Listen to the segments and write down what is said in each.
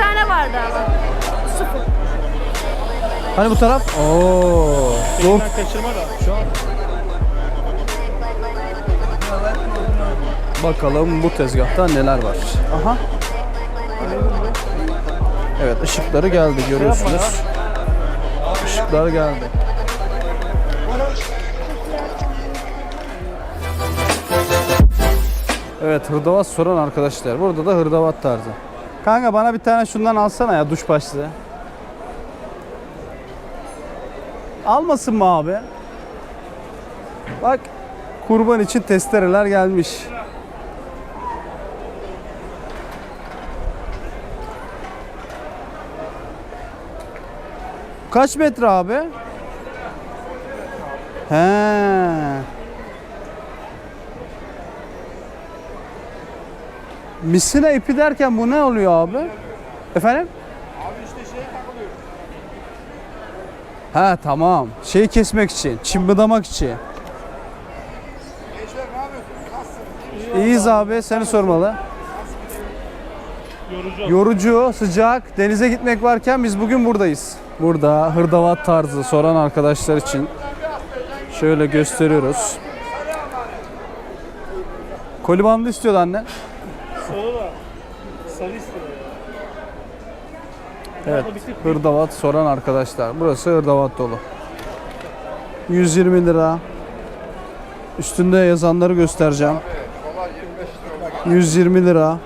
tane vardı ama. Sıfır. Hani bu taraf? Oo. Yok. Kaçırma da şu an. Bakalım bu tezgahta neler var. Aha. Evet ışıkları geldi görüyorsunuz. Işıklar geldi. Evet hırdavat soran arkadaşlar. Burada da hırdavat tarzı. Kanka bana bir tane şundan alsana ya duş başlığı. Almasın mı abi? Bak kurban için testereler gelmiş. Kaç metre abi? He. Misina ipi derken bu ne oluyor abi? Efendim? Abi işte şey takılıyor. Ha tamam. Şeyi kesmek için, çımbıdamak için. İyiyiz abi, seni sormalı. Yorucu. Yorucu, sıcak, denize gitmek varken biz bugün buradayız. Burada hırdavat tarzı soran arkadaşlar için şöyle gösteriyoruz. Koli bandı istiyordu annen. Da. Sarı. Evet, hırdavat soran arkadaşlar. Burası hırdavat dolu. 120 lira. Üstünde yazanları göstereceğim. 120 lira.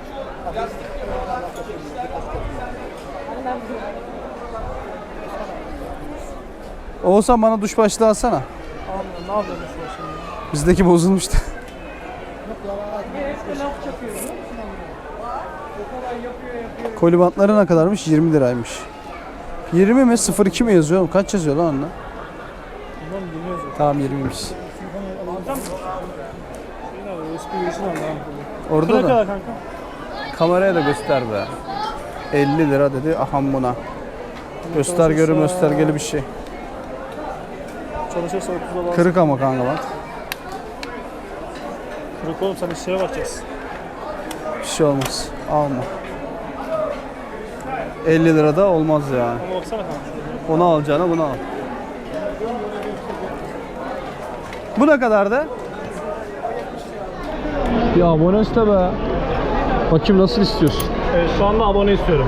Oğuzhan bana duş başlığı alsana. Ne yapıyorsun şu an şimdi? Bizdeki bozulmuştu. Koli bantları ne kadarmış? 20 liraymış. 20 mi? 02 mi yazıyor? Kaç yazıyor lan bilmiyoruz. Tamam 20'ymiş. Şeyin abi USB üyesini al lan. Bu Orada da kameraya da göster be. 50 lira dedi aham buna. Göstergeli göstergeli bir şey. Çalışırsa 30 dolar. Kırık ama kanka bak. Kırık oğlum sen işlere bakacağız. Bir şey olmaz. Alma. 50 lira da olmaz yani. Ama baksana kanka. Onu alacağına bunu al. Bu ne kadardı? Ya abone iste be. Bakayım nasıl istiyorsun? Evet şu anda abone istiyorum.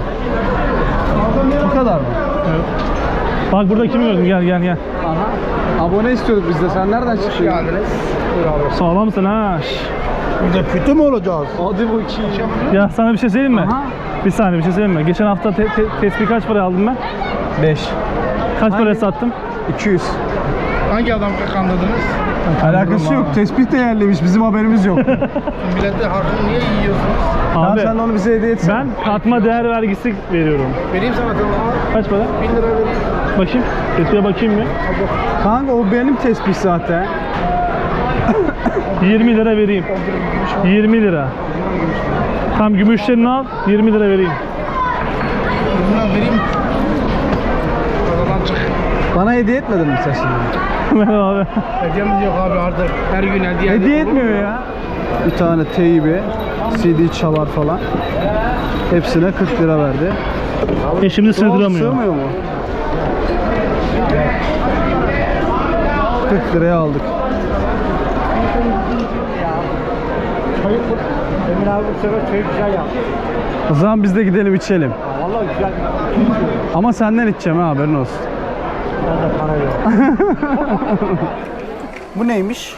Bu kadar mı? Evet. Bak burada kimi gördüm gel gel gel. Aha. Abone istiyorduk biz de. Sen nereden çıktın? geldiniz. Sağlamsın ha. şş. Bir de kötü mü olacağız? Hadi bakayım. Ya sana bir şey söyleyeyim mi? Aha. Bir saniye bir şey söyleyeyim mi? Geçen hafta te- te- tespih kaç paraya aldım ben? 5. Kaç paraya sattım? 200. Hangi adam kandırdınız? Alakası yok. Tespih değerliymiş. Bizim haberimiz yok. Millete hakkını niye yiyorsunuz? Abi sen onu bize hediye etsin. ben katma değer vergisi veriyorum. Vereyim sana tamam. Kaç para? 1000 lira vereyim. Bakayım. Tespihe bakayım mı? Kanka o benim tespih zaten. 20 lira vereyim. 20 lira. Tam gümüşlerini al, 20 lira vereyim. Bundan vereyim. Çık. Bana hediye etmedin mi sen şimdi? Merhaba abi. Hediyemiz yok abi artık. Her gün hediye Hediye etmiyor ya. Bir tane teybi, CD çalar falan. Hepsine 40 lira verdi. E şimdi sığdıramıyor. Sığmıyor mu? 40 liraya aldık. Emin abi bu sefer çayı güzel yaptı. O zaman biz de gidelim içelim. Vallahi güzel. Ama senden içeceğim ha haberin olsun. Bende para yok. Bu neymiş?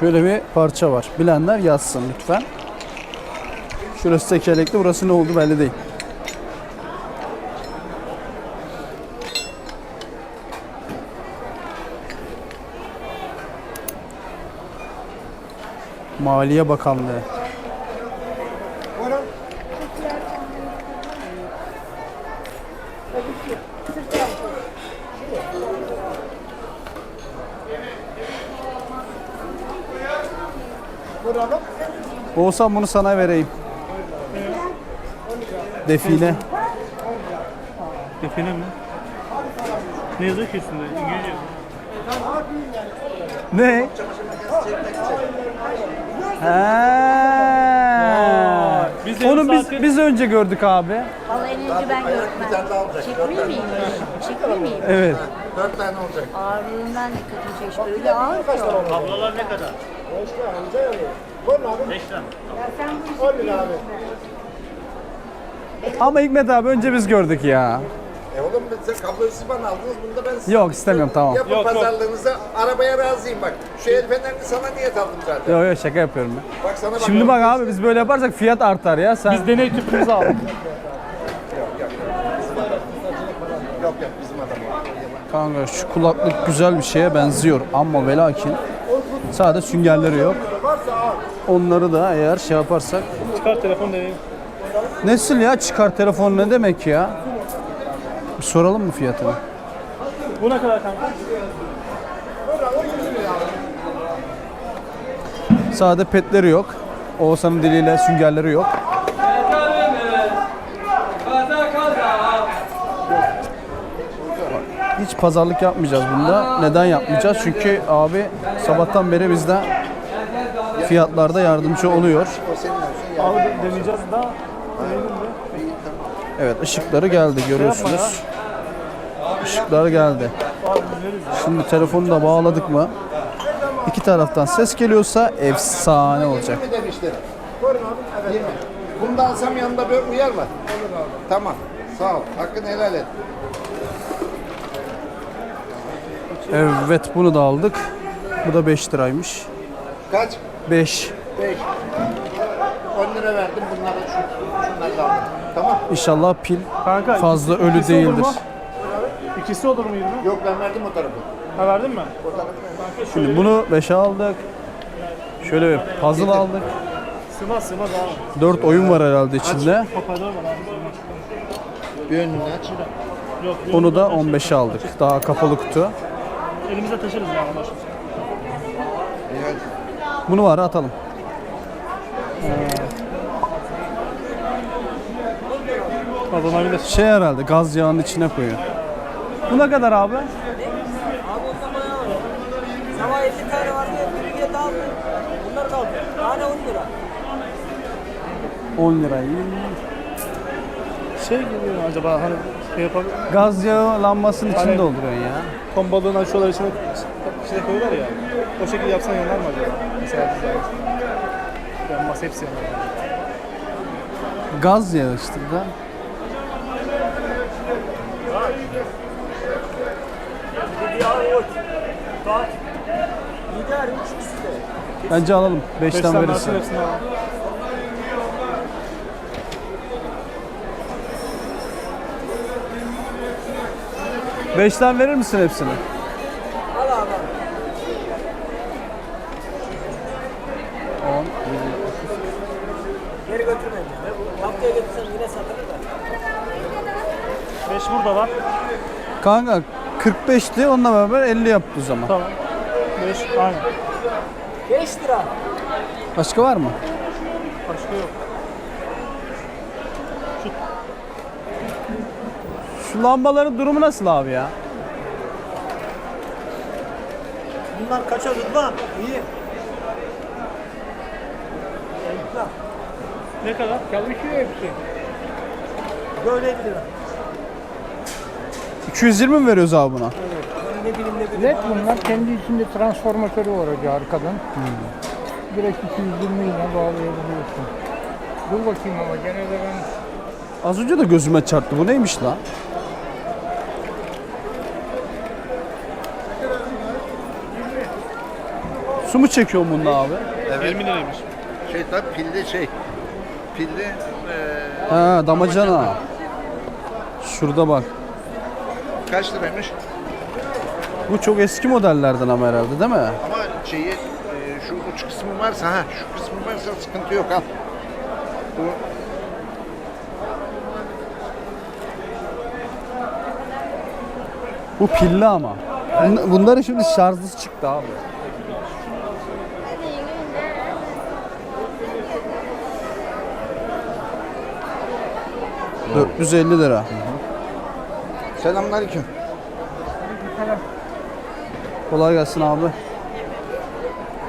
Şöyle bir parça var. Bilenler yazsın lütfen. Şurası tekerlekli, burası ne oldu belli değil. Maliye Bakanlığı. Olsam bunu sana vereyim. Define. Define mi? Ne yazıyor ki üstünde? İngilizce. Ne? Ha. Biz Onu biz saattir- biz önce gördük abi. Vallahi en önce ben görmem. Çekmiyor miyim? Çekmiyor miyim? Evet. Dört tane olacak. Ağırlığından dikkatimi çekti. Öyle ağır ki o. Ablalar ne kadar? Ya sen bu işi biliyorsun. Ama Hikmet abi önce biz gördük ya. E oğlum size kabloyu siz bana aldınız. Bunu da ben size Yok istemiyorum tamam. Yapın Yok, yok. pazarlığınızı. Arabaya razıyım bak. Şu el fenerini sana niyet aldım zaten. Yok yok şaka yapıyorum ben. Bak sana bak. Şimdi bak abi biz böyle yaparsak fiyat artar ya. Sen Biz deney tüpümüzü aldık. Yok yok bizim adam. Kanka şu kulaklık güzel bir şeye benziyor ama ve lakin sadece süngerleri yok. Onları da eğer şey yaparsak Çıkar telefon deneyin. Nesil ya çıkar telefon ne demek ya? Bir soralım mı fiyatını? Bu ne kadar kanka? Sade petleri yok. Oğuzhan'ın diliyle süngerleri yok. Hiç pazarlık yapmayacağız bunda. Neden yapmayacağız? Çünkü abi sabahtan beri bizde fiyatlarda yardımcı oluyor. Abi deneyeceğiz daha. Evet ışıkları geldi görüyorsunuz. Işıklar geldi. Şimdi telefonu da bağladık mı? İki taraftan ses geliyorsa efsane olacak. Mi demişler? Buyurun abi. Evet. 20. Bunu da alsam yanında bir uyar var. Olur abi. Tamam. Sağ ol. Hakkını helal et. Evet bunu da aldık. Bu da 5 liraymış. Kaç? 5. 5. 10 lira verdim. Bunları şu, şunları da aldım. Tamam. İnşallah pil Kanka fazla ölü değildir. mu? İkisi olur mu 20? Yok ben verdim o tarafı. Ha verdin mi? O tarafı verdim. Şimdi bunu 5'e aldık. Şöyle bir puzzle aldık. Sığmaz sığmaz abi. 4 oyun var herhalde içinde. Hoparlör var abi. Bir önünü aç. Yok. Onu da önümüzden 15'e aldık. Daha kapalı kutu. Elimizde taşırız ya hadi. Bunu var atalım. Bilir. Şey herhalde gaz yağının içine koyuyor. Bu ne kadar abi? Sabah 50 tane vardı, biri geldi aldı. Bunlar kaldı. Tane 10 lira. 10 lira. Şey geliyor acaba hani şey yapalım. Gaz yağı lambasının içinde Hani- dolduruyorsun ya. Ton balığını açıyorlar içine, içine koyuyorlar ya. O şekilde yapsan yanar mı acaba? Mesela biz. Yanmaz hepsi yanar. Gaz yağı işte de. Gider 3 kişi de. Bence alalım. 5'ten Beşten verirsin. hepsini al. Beşten verir misin hepsini? Al abi. 10. Geri götürmeyeceğim. ya. Bu Haftaya götürsem yine satılır da. 5 burada var. Kanka 45'ti onunla beraber 50 yaptı o zaman. Tamam. 5 aynen. 5 lira. Başka var mı? Başka yok. Şu lambaların durumu nasıl abi ya? Bunlar kaça lan? İyi. Ne kadar? Çalışıyor hepsi. Böyle 50 lira. 220 mi veriyoruz abi buna? LED bunlar kendi içinde transformatörü var hoca arkadan. Direkt 220 ile bağlayabiliyorsun. Dur bakayım ama gene de ben Az önce de gözüme çarptı. Bu neymiş lan? Su mu çekiyor bunda abi? 20 liraymış. Şey tabii pilli şey. Pilli eee Ha damacana. Şurada bak. Kaç liraymış? Bu çok eski modellerden ama herhalde değil mi? Ama şeyi eee, şu uç kısmı varsa ha şu kısmı varsa sıkıntı yok al. Bu Bu pilli ama. Bun- Bunların şimdi şarjlısı çıktı abi. ...450 lira. Selamünaleyküm. Kolay gelsin abi.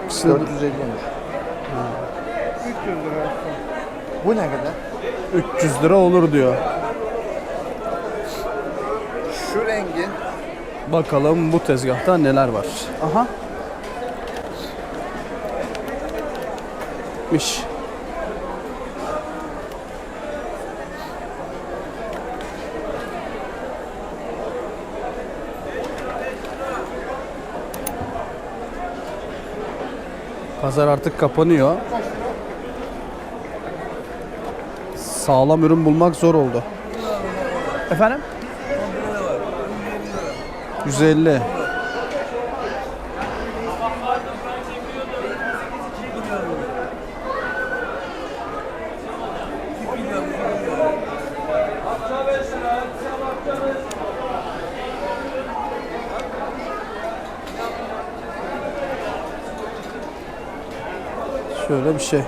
İkisi de 450 olmuş. Bu ne kadar? 300 lira olur diyor. Şu rengin Bakalım bu tezgahta neler var. Aha. Miş. Pazar artık kapanıyor. Sağlam ürün bulmak zor oldu. Efendim? 150. Şöyle bir şey.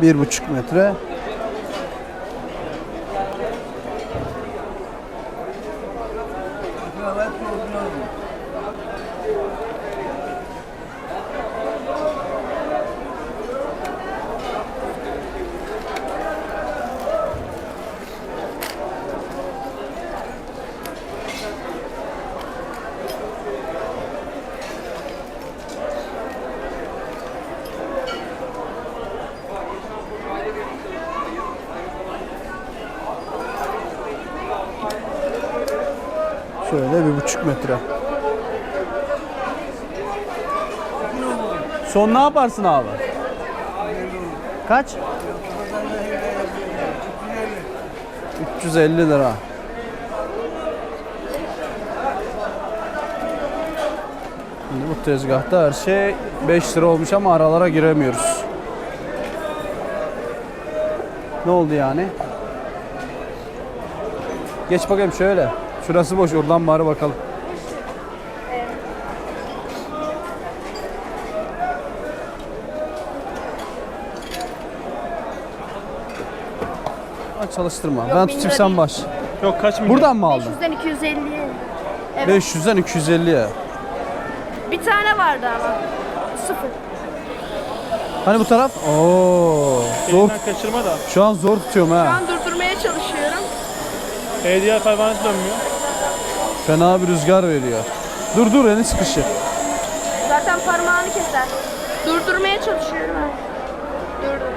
Bir buçuk metre. Şöyle bir buçuk metre. Son ne yaparsın abi? Kaç? 350 lira. Şimdi bu tezgahta her şey 5 lira olmuş ama aralara giremiyoruz. Ne oldu yani? Geç bakayım şöyle. Şurası boş. Oradan bari bakalım. Çalıştırma. ben tutayım sen baş. Yok kaç milyon? Buradan mı aldın? 500'den 250'ye. 500'den 250'ye. Bir tane vardı ama. Sıfır. Hani bu taraf? Oo. Zor. Elinden kaçırma da. Şu an zor tutuyorum Şu ha. an durdurmaya çalışıyorum. HDR pervanesi dönmüyor. Fena bir rüzgar veriyor. Dur dur elini sıkışır. Zaten parmağını keser. Durdurmaya çalışıyorum ha. Durdur.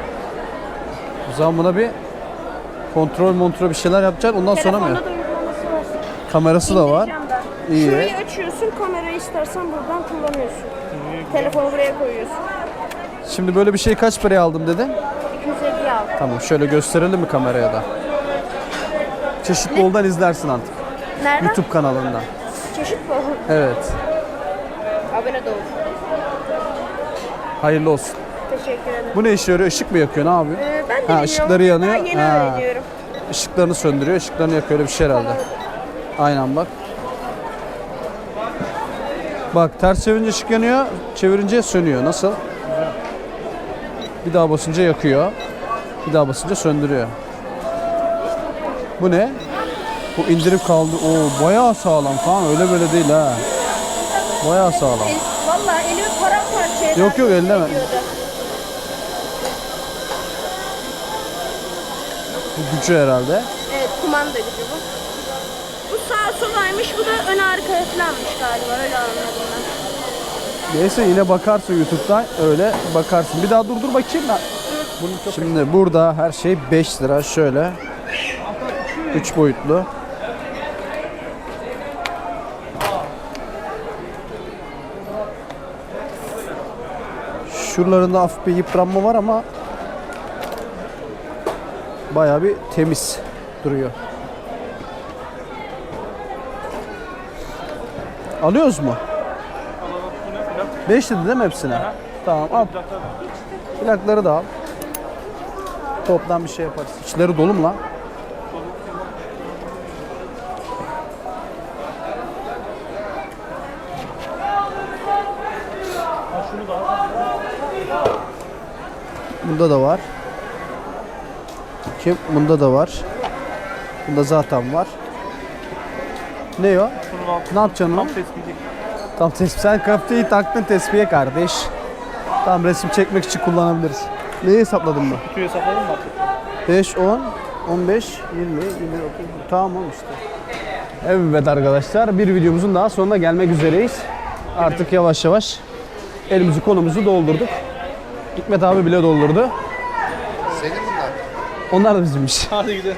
O zaman buna bir kontrol montrol bir şeyler yapacaksın. Ondan sonra mı? Telefonda da uygulaması var. Kamerası da var. İndireceğim ben. İyi. Şurayı açıyorsun, kamerayı istersen buradan kullanıyorsun. Telefonu buraya koyuyorsun. Şimdi böyle bir şey kaç paraya aldım dedin? 250 al. Tamam şöyle gösterelim mi kameraya da? Çeşitli oldan izlersin artık. Nereden? YouTube kanalından. Çeşit bu. Evet. Abone de ol. Hayırlı olsun. Teşekkür ederim. Bu ne işe yarıyor? Işık mı yakıyor? Ne yapıyor? Ee, ben de Ha, ışıkları yanıyor. Daha yeni Ha. öğreniyorum. Işıklarını söndürüyor, ışıklarını yakıyor. Öyle bir şey herhalde. Aynen bak. Bak ters çevirince ışık yanıyor, çevirince sönüyor. Nasıl? Bir daha basınca yakıyor. Bir daha basınca söndürüyor. Bu ne? Bu indirip kaldı. Oo bayağı sağlam falan. Öyle böyle değil ha. Bayağı sağlam. El, vallahi elimi paramparça eder. Yok, yok, elleme. Ediyordu. Bu gücü herhalde. Evet kumanda gücü bu. Bu sağ solaymış bu da ön arka falanmış galiba öyle anladım ben. Neyse yine bakarsın YouTube'dan öyle bakarsın. Bir daha durdur bakayım ben. Şimdi burada her şey 5 lira şöyle. 3 boyutlu. Şuralarında hafif bir yıpranma var ama bayağı bir temiz duruyor. Alıyoruz mu? 5 dedi değil mi hepsine? Tamam al. Plakları da al. Toplam bir şey yaparız. İçleri dolu mu lan? Bunda da var. Kim? Bunda da var. Bunda zaten var. Ne o? Ne yapacaksın onu? tam tespih. Tam tespih. Sen köfteyi taktın tespihe kardeş. Tam resim çekmek için kullanabiliriz. Neyi hesapladın mı? Kutuyu sakladın mı artık? 5, 10, 15, 20, 20, 30. Tamam işte. Evet arkadaşlar bir videomuzun daha sonuna gelmek üzereyiz. Artık yavaş yavaş elimizi kolumuzu doldurduk. Hikmet abi bile doldurdu. Onlar da bizimmiş. Hadi gidelim.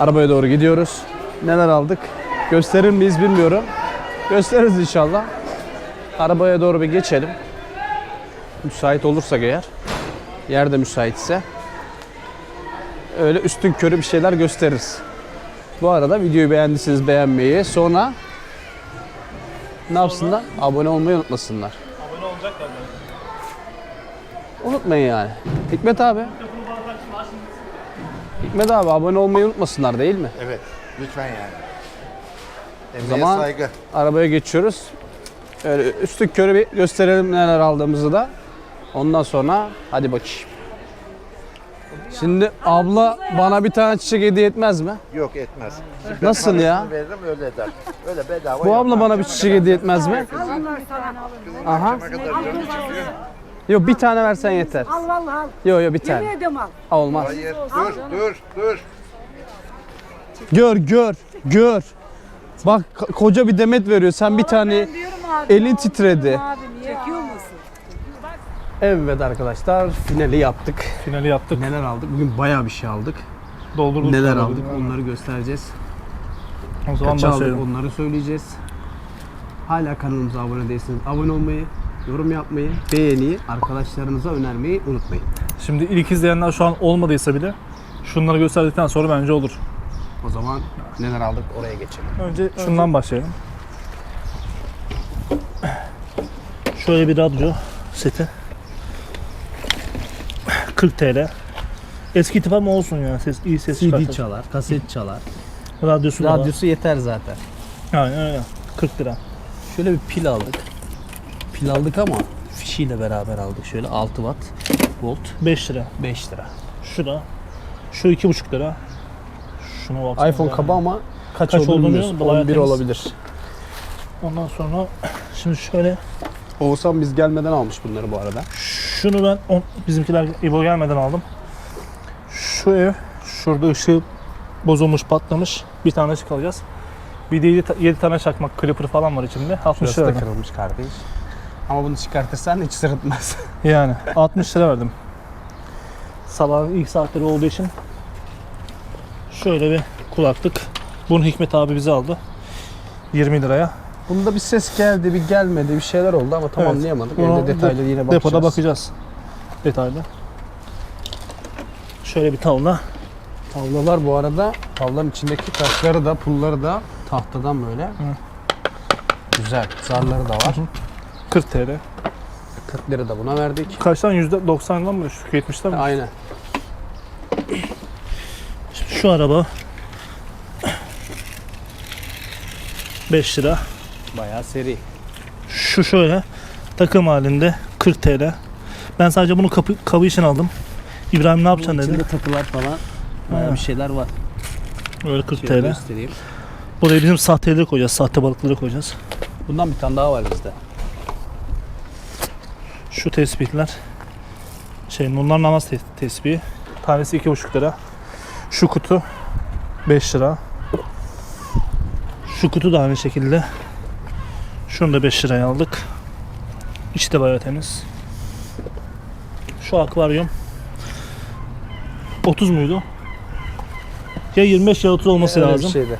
Arabaya doğru gidiyoruz. Neler aldık? Gösterir miyiz bilmiyorum. Gösteririz inşallah. Arabaya doğru bir geçelim. Müsait olursak eğer. Yer de müsaitse. Öyle üstün körü bir şeyler gösteririz. Bu arada videoyu beğendiyseniz beğenmeyi, sonra ne yapsınlar? Abone olmayı unutmasınlar. Abone olacaklar. Unutmayın yani. Hikmet abi. Hikmet abi abone olmayı unutmasınlar değil mi? Evet. Lütfen yani. Emeğe zaman- saygı. arabaya geçiyoruz. Öyle üstü körü bir gösterelim neler aldığımızı da. Ondan sonra hadi bakayım. Şimdi abla bana bir tane çiçek hediye etmez mi? Yok etmez. Nasıl ya? Veririm öyle eder. Öyle bedava Bu abla bana bir çiçek hediye etmez mi? Aha. Çıkıyor. Yok bir tane versen yeter. Al vallahi al. Yok yok bir tane. Ediyorum al. Aa, Olmaz. Hayır dur dur dur. Gör gör gör. Bak ko- koca bir demet veriyor. Sen bir tane elin titredi. Abi niye? Çekiyor musun? Evet arkadaşlar finali yaptık. Finali yaptık. Neler aldık? Bugün bayağı bir şey aldık. Doldurduk. Neler doldurduk. aldık onları göstereceğiz. O zaman Kaça aldık başlayalım. onları söyleyeceğiz. Hala kanalımıza abone değilseniz abone olmayı, yorum yapmayı, beğeniyi, arkadaşlarınıza önermeyi unutmayın. Şimdi ilk izleyenler şu an olmadıysa bile şunları gösterdikten sonra bence olur. O zaman neler aldık oraya geçelim. Önce şundan başlayalım. Şöyle bir radyo seti. 40 TL. Eski tip ama olsun ya. Ses iyi ses çıkartır. çalar, kaset çalar. Radyosu da var. Radyosu yeter zaten. Aynen öyle. 40 lira. Şöyle bir pil aldık. Pil aldık ama fişiyle beraber aldık. Şöyle 6 watt volt 5 lira. 5 lira. Şu da. Şu 2,5 lira. Şuna baksana. iPhone kaba ama kaç, Kaç olduğunu bayağı 11 temiz. olabilir. Ondan sonra şimdi şöyle Oğuzhan biz gelmeden almış bunları bu arada. Şunu ben on, bizimkiler İbo gelmeden aldım. Şu ev şurada ışığı bozulmuş patlamış. Bir tane ışık alacağız. Bir de 7, tane çakmak clipper falan var içinde. 60 Şurası lira da kırılmış kardeş. Ama bunu çıkartırsan hiç sırıtmaz. Yani 60 lira verdim. Sabahın ilk saatleri olduğu için şöyle bir kulaklık. Bunu Hikmet abi bize aldı. 20 liraya. Bunda bir ses geldi, bir gelmedi, bir şeyler oldu ama tam Evet. anlayamadık. Bunu Evde detaylı yine bakacağız. Depoda bakacağız. Detaylı. Şöyle bir tavla. Tavlalar bu arada, tavlanın içindeki taşları da, pulları da tahtadan böyle. Güzel. Zarları da var. 40 TL. 40 lira da buna verdik. Kaçtan? %90'dan mı düştük? 70'ten mi? Aynen. Şu araba 5 lira. Bayağı seri. Şu şöyle takım halinde 40 TL. Ben sadece bunu kapı, kabı için aldım. İbrahim ne yapacaksın dedi. İçinde takılar falan bayağı Ha. bir şeyler var. Öyle 40 Şöyle TL. göstereyim. Buraya bizim sahteleri koyacağız. Sahte balıkları koyacağız. Bundan bir tane daha var bizde. Şu tespihler. Şey bunlar namaz te- tespihi. Tanesi 2,5 lira. Şu kutu 5 lira. Şu kutu da aynı şekilde. Şunu da 5 liraya aldık. İçi de bayağı temiz. Şu akvaryum 30 muydu? Ya 25 ya 30 olması Öyle bir lazım. şeydi.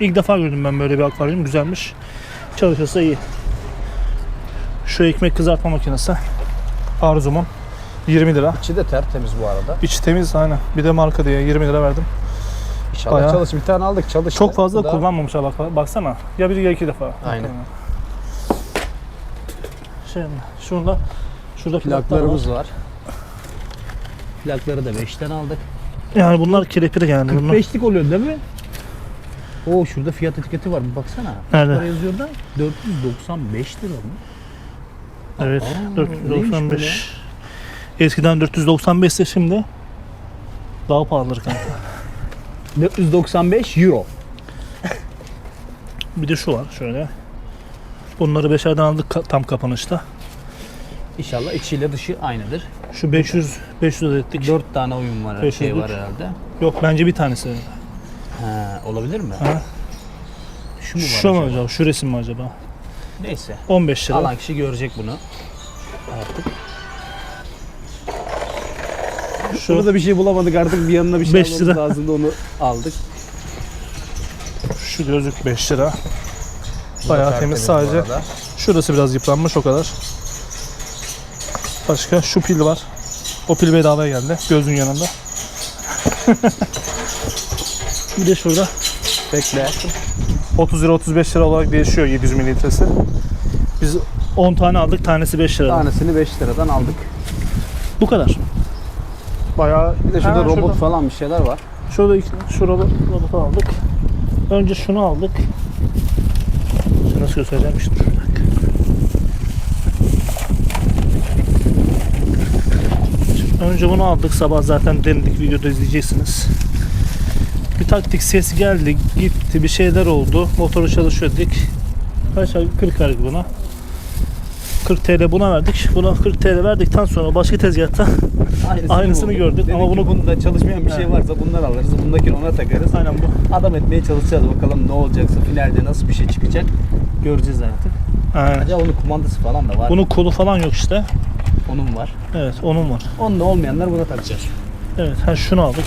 İlk defa gördüm ben böyle bir akvaryum. Güzelmiş. Çalışırsa iyi. Şu ekmek kızartma makinesi. Arzum'un 20 lira. İçi de tertemiz bu arada. İç temiz aynen. Bir de marka diye 20 lira verdim. İnşallah Bayağı- çalış. Bir tane aldık çalıştı. Çok fazla da- kullanmamışlar bak baksana. Ya bir ya iki defa. Aynen. Şey, şurada şurada plaklar var. Plaklarımız var. Plakları da 5'ten aldık. Yani bunlar kelepir yani. Bunlar. 45'lik oluyor değil mi? Oo şurada fiyat etiketi var bir baksana. Nerede? Para yazıyor da 495 lira mı? Evet. Aa, neymiş 495. Eskiden 495 ise şimdi daha pahalıdır kanka. 495 euro. Bir de şu var şöyle. Bunları beşerden aldık ka- tam kapanışta. İnşallah içiyle dışı aynıdır. Şu 500 500 ettik. 4 tane oyun var, Beş şey var herhalde. Yok bence bir tanesi. Ha, olabilir mi? Ha. Şu mu var Şu mu acaba? acaba? Şu resim mi acaba? Neyse. 15 lira. Alan kişi görecek bunu. Artık. Şu Burada bir şey bulamadık artık bir yanına bir şey Beş almamız lira. lazımdı onu aldık. şu gözlük 5 lira. Bayağı temiz sadece. Şurası biraz yıpranmış o kadar. Başka şu pil var. O pil bedavaya geldi. Gözün yanında. bir de şurada Bekle. 30 lira 35 lira olarak değişiyor 700 mililitresi. Biz 10 tane aldık. Tanesi 5 lira. Tanesini 5 liradan aldık. Bu kadar. Bayağı Bir de şurada Ha, robot şurada. falan bir şeyler var. Şurada iki, şu robot, robotu aldık. Önce şunu aldık. Şunu nasıl göstereceğim işte. Önce bunu aldık. Sabah zaten denedik. Videoda izleyeceksiniz. Bir taktik ses geldi, gitti, bir şeyler oldu. Motoru çalışıyor dedik. Kaç ay 40 verdik buna. 40 TL buna verdik. Buna 40 TL verdikten sonra başka tezgahta Aynısını bulduk. gördük Dedik ama bunu- bunda çalışmayan bir şey varsa bundan alırız. Bundakini ona takarız. aynen bu. Adam etmeye çalışacağız bakalım ne olacaksa finalde nasıl bir şey çıkacak göreceğiz artık. Aynen. Acaba onun kumandası falan da var. Bunun kolu falan yok işte. Onun var. Evet onun var. Onun da olmayanlar buna takacağız. Evet ha şunu aldık.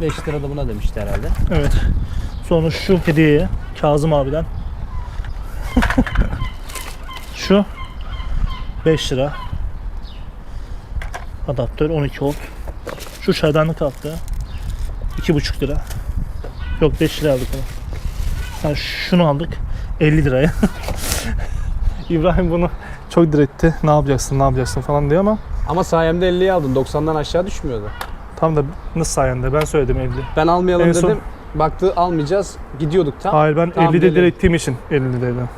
5 lira da buna demişti herhalde. Evet. Sonra şu hediyeye Kazım abiden. şu 5 lira. Adaptör 12 volt. Şu çaydanlık alttı. 2,5 lira. Yok 5 lira aldık onu. Ha, şunu aldık. 50 liraya. İbrahim bunu çok diretti. Ne yapacaksın, ne yapacaksın falan diye ama Ama sayemde 50'yi aldın. 90'dan aşağı düşmüyordu. Tam da nasıl sayende ben söyledim 50. Ben almayalım En son- dedim. Baktı almayacağız. Gidiyorduk tam. Hayır ben Tamam, 50'de dedim. direttiğim için 50 dedim.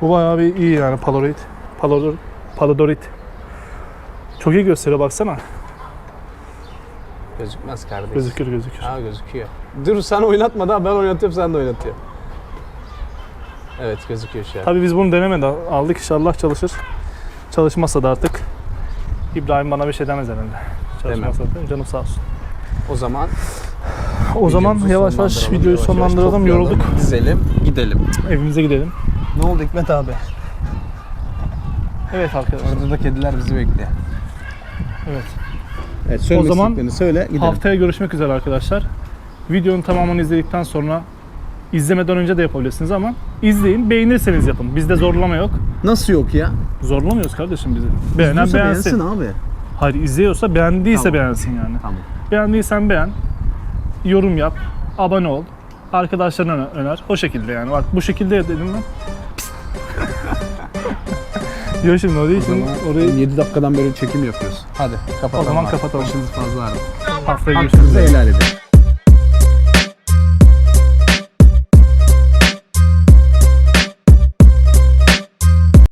Bu bayağı bir iyi yani Polaroid. Polaroid. Polaroid. Çok iyi gösteriyor baksana. Gözükmez kardeşim. Gözükür gözükür. Ha gözüküyor. Dur sen oynatma da ben oynatıyorum sen de oynatıyor. Evet gözüküyor şu an. Tabii biz bunu denemeden aldık inşallah çalışır. Çalışmazsa da artık İbrahim bana bir şey demez herhalde. Çalışmazsa da canım sağ olsun. O zaman O zaman videomuzu yavaş yavaş sonlandıralım, videoyu yavaş yavaş sonlandıralım. toplayalım, Yorulduk. Dizelim, gidelim. Evimize gidelim. Ne oldu Hikmet abi? Evet arkadaşlar. Orada da kediler bizi bekliyor. Evet. Evet, O zaman söyle gidelim. Haftaya görüşmek üzere arkadaşlar. Videonun tamamını izledikten sonra izlemeden önce de yapabilirsiniz ama izleyin, beğenirseniz yapın. Bizde zorlama yok. Nasıl yok ya? Zorlamıyoruz kardeşim bizi. Beğenen İzliyorsa beğensin. abi. Hayır izliyorsa beğendiyse Tamam. beğensin yani. Tamam. Beğendiysen beğen, yorum yap, abone ol, arkadaşlarına öner- öner. O şekilde yani. Bak bu şekilde dedim ben. Yok şimdi o değil. Şimdi orayı 7 dakikadan beri çekim yapıyoruz. Hadi kapatalım. O zaman kapatalım. Başınız fazla ağrıdı. haftaya görüşürüz. Hakkınızı helal edin.